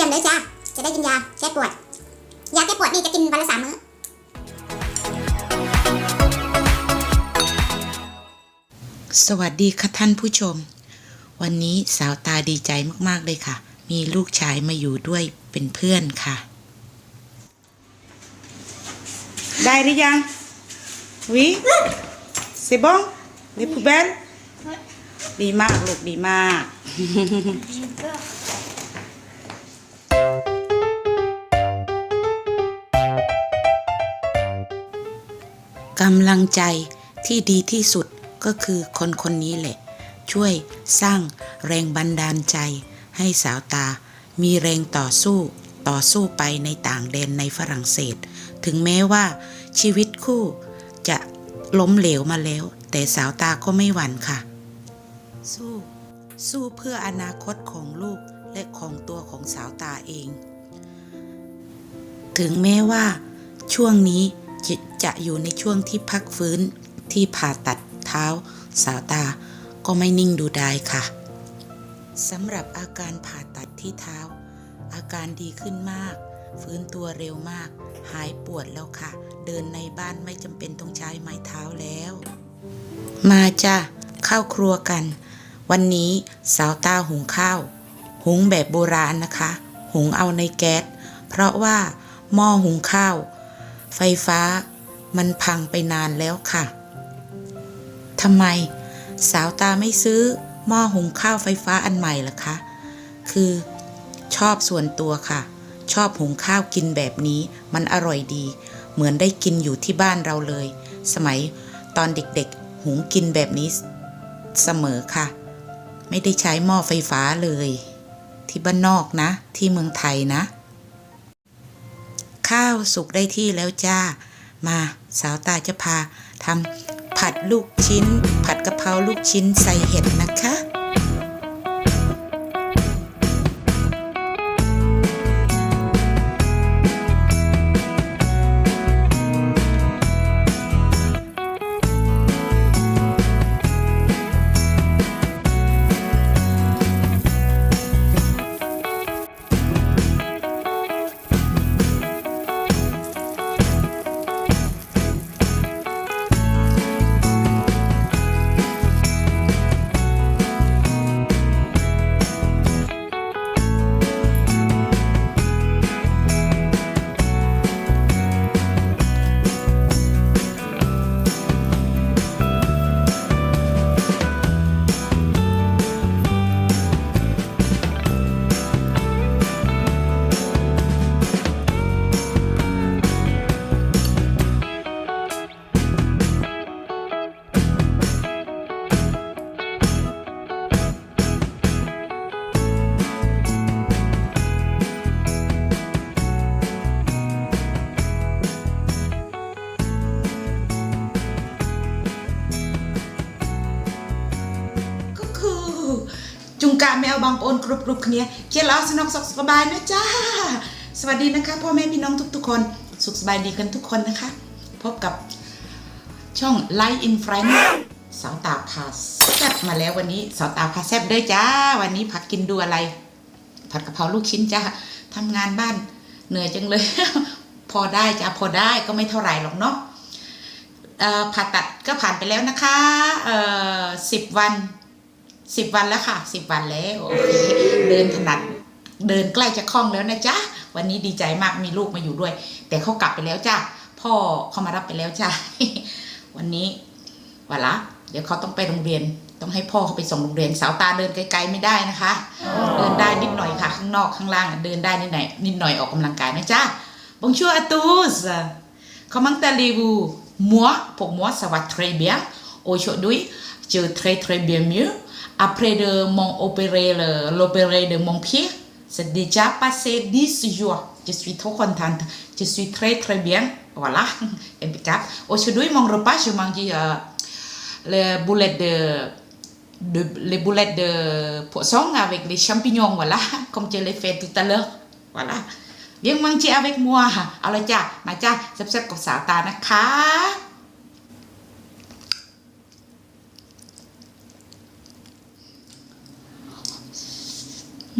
ยมเลยจ้าจะได้กินยาแก้ปวด ยาแก้ปวดนี่จะกินวันละสามมื้อสวัสดีค่ะท่านผู้ชม วันนี้สาวตาดีใจมากๆเลยค่ะ มีลูกชายมาอยู่ด้วยเป็นเพื่อนค่ะ ได้หรือยังวิเซบองเลปูเบนดีมากลูกดีมาก กำลังใจที่ดีที่สุดก็คือคนคนนี้แหละ ช่วยสร้างแรงบันดาลใจ ให้สาวตา มีแรงต่อสู้ต่อสู้ไปในต่างแดนในฝรั่งเศส ถึงแม้ว่าชีวิตคู่จะล้มเหลวมาแล้ว แต่สาวตาก็ไม่หวั่นค่ะ สู้ สู้เพื่ออนาคตของลูกและของตัวของสาวตาเอง ถึงแม้ว่าช่วงนี้ จะจะอยู่ในช่วงที่พักฟื้นที่ผ่าตัดเท้า สาวตา ก็ไม่นิ่งดูดายค่ะสำหรับอาการผ่าตัดที่เท้า อาการดีขึ้นมาก ฟื้นตัวเร็วมาก หายปวดแล้วค่ะ เดินในบ้านไม่จำเป็นต้องใช้ไม้เท้าแล้ว มาจ้ะเข้าครัวกัน วันนี้สาวตาหุงข้าว หุงแบบโบราณนะคะ หุงเอาในแก๊สเพราะว่าหม้อหุงข้าว ไฟฟ้า มันพังไปนานแล้วค่ะทำไม สาวตาไม่ซื้อหม้อหุงข้าวไฟฟ้าอันใหม่ล่ะคะ คือชอบส่วนตัวค่ะ ชอบหุงข้าวกินแบบนี้ มันอร่อยดี เหมือนได้กินอยู่ที่บ้านเราเลย สมัยตอนเด็กๆ หุงกินแบบนี้เสมอค่ะ ไม่ได้ใช้หม้อไฟฟ้าเลย ที่บ้านนอกนะ ที่เมืองไทยนะ ข้าวสุกได้ที่แล้วจ้า มาสาวตาจะพาทำผัดลูกชิ้น ผัดกะเพราลูกชิ้นใส่เห็ดนะคะ กาแมวบางปนกรุบกรุบเนี้ยเคียร์แล้วสนอกสสบายนะจ้า สวัสดีนะคะพ่อแม่พี่น้องทุกๆคน สุขสบายดีกันทุกคนนะคะ พบกับช่องไลฟ์อินฟรานสาวตาพาแซบมาแล้ววันนี้สาวตาพาแซบด้วยจ้า วันนี้ผักกินดูอะไรผัดกะเพราลูกชิ้นจ้าทำงานบ้านเหนื่อยจังเลย พอได้จ้าพอได้ก็ไม่เท่าไหร่หรอกเนาะผ่าตัดก็ผ่านไปแล้วนะคะสิบวัน สิบวันแล้วค่ะสิบวันแล้วโอเคเดินถนัดเดินใกล้จะคล่องแล้วนะจ๊ะวันนี้ดีใจมากมีลูกมาอยู่ด้วย แต่เขากลับไปแล้วจ้าพ่อเขามารับไปแล้วจ้าวันนี้วันละ เดี๋ยวเขาต้องไปโรงเรียนต้องให้พ่อเขาไปส่งโรงเรียนสาวตาเดินไกลๆไม่ได้นะคะ เดินได้นิดหน่อยค่ะ ข้างนอกข้างล่างอะเดินได้นิดหน่อยนิดหน่อยออกกำลังกายนะจ๊ะ Bonjour à tous Comment allez-vous Moi, pour moi, ça va très bien. Aujourd'hui, je très très bien mieux. Après de de mon pied, c'est déjà passé 10 jours. Je suis trop contente. Je suis très très bien. Voilà. Aujourd'hui, mon repas, je mange euh, les boulettes de, les boulettes de poisson avec les champignons. Voilà, comme je l'ai fait tout à l'heure. Viens manger avec moi. Alors, c'est comme ça, ta เห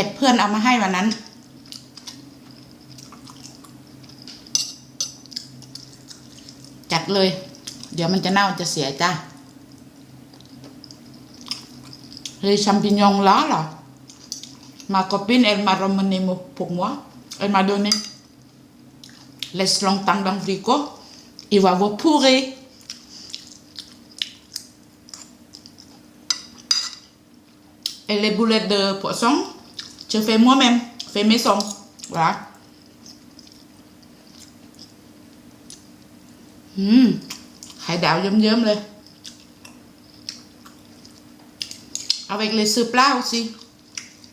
็ดเพื่อนเอามาให้วันนั้น จัดเลย เดี๋ยวมันจะเน่าจะเสียจ้าเลยชัมปิญองล้อเหรอมาคอปินเอ็มารอมันนิมุพวกมัวเอ็มาดูนี่ les long tang dans โก Il va avoir pourré. Et les boulettes de poisson, je fais moi-même. Je fais mes sons. Voilà. Mmh. Avec les ce plat aussi.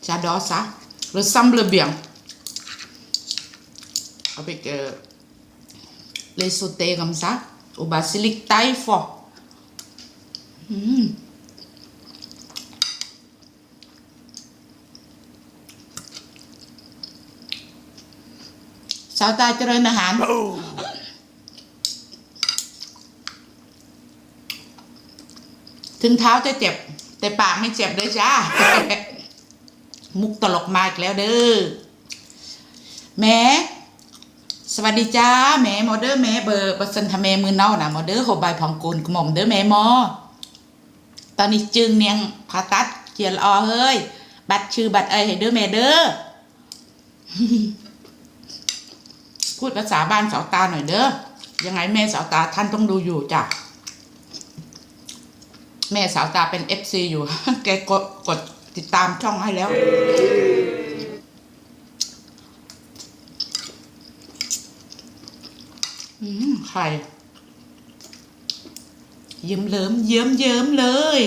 J'adore ça. Ressemble bien. Avec euh, les sautés comme ça. Au basilic taille fort. Mm. สาวตาเจริญอาหารถึงเท้าจะเจ็บแต่ปากไม่เจ็บเลยจ้า มุกตลกมาอีกแล้วเด้อแหม่ สวัสดีจ้าแม่หมอเด้อแม่เบอร์ประสันทะแม่มือเน่านะหมอเด้อโหบายพองกูลกหม่อมเด้อแม่หมอ ตอนนี้จึงเนียงผ่าตัดเกียรอเฮ้ย บัตรชื่อบัตรเอ้ยให้เด้อแม่เด้อพูดภาษาบ้านสาวตาหน่อยเด้อยังไงแม่สาวตาท่านต้องดูอยู่จ้ะแม่สาวตาเป็น FC อยู่แกกดกดติดตามช่องให้แล้ว อืม ไข่เยิ้มเลิมเยิ้มเยิ้มเลย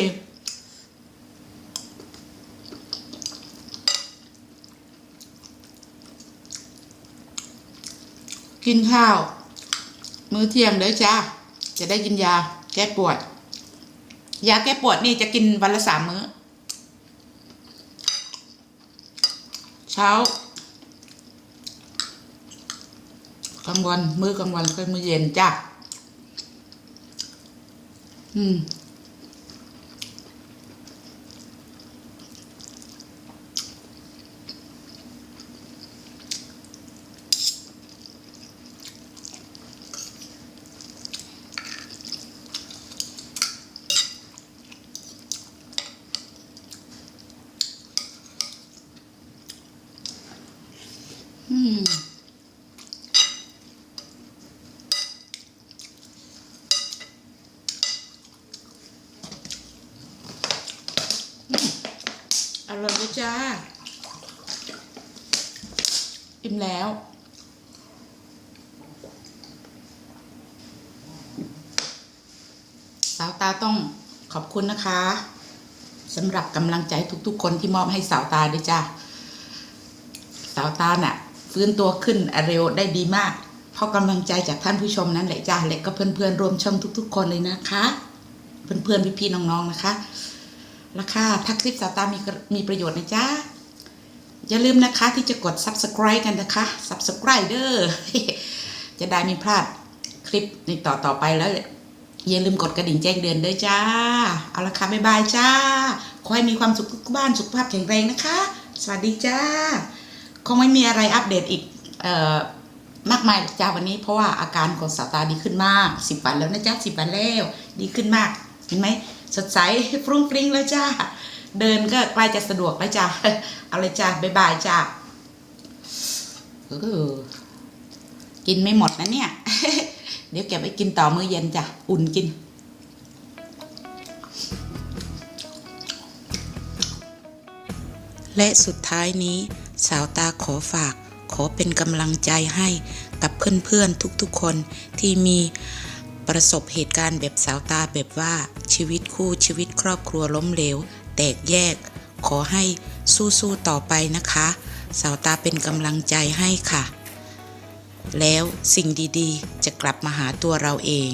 กินข้าว มื้อเที่ยงเด้อจ้าจะได้กินยา แก้ปวด ยาแก้ปวดนี่จะกินวันละสามมื้อ เช้า กลางวัน มื้อกลางวันก็มื้อเย็นจ้ะอืม ร่อยเลยจ้า อิ่มแล้ว สาวตาต้องขอบคุณนะคะสำหรับกำลังใจทุกๆ คนที่มอบให้สาวตาด้วยจ้าสาวตาน่ะ ฟื้นตัวขึ้นเร็วได้ดีมาก เพราะกำลังใจจากท่านผู้ชมนั่นแหละจ้าและก็เพื่อนๆรวมช่องทุก ๆ คนเลยนะคะ เพื่อนๆพี่ๆน้องๆนะคะ ราคาถ้าคลิปสาวตามีมีประโยชน์นะจ๊ะ อย่าลืมนะคะที่จะกด subscribe กันนะคะ subscribe เด้อจะได้ไมีพลาดคลิปในต่อต่อไปแล้ว อย่าลืมกดกระดิ่งแจ้งเตือนด้วยจ้า เอาละค่ะบ๊ายบายจ้า ขอให้มีความสุขทุกบ้านสุขภาพแข็งแรงนะคะ สวัสดีจ้า คงไม่มีอะไรอัปเดตอีกเอ่อมากมายจ้าวันนี้เพราะว่าอาการของสาวตาดีขึ้นมากสิบวันแล้วนะจ๊ะสิบวันแล้ว ดีขึ้นมาก เห็นไหม สดใสฟรุ้งฟริ้งแล้วจ้า เดินก็ใกล้จะสะดวกแล้วจ้าเอาเลยจ้าบ๊ายบายจ้ากินไม่หมดนะเนี่ย เดี๋ยวเก็บไว้กินต่อมื้อเย็นจ้ะ อุ่นกิน และสุดท้ายนี้ สาวตาขอฝาก ขอเป็นกำลังใจให้กับเพื่อนๆทุกๆคนที่มี ประสบเหตุการณ์แบบสาวตาแบบว่าชีวิตคู่ชีวิตครอบครัวล้มเหลว แตกแยก ขอให้สู้ๆต่อไปนะคะ สาวตาเป็นกำลังใจให้ค่ะ แล้วสิ่งดีๆ จะกลับมาหาตัวเราเอง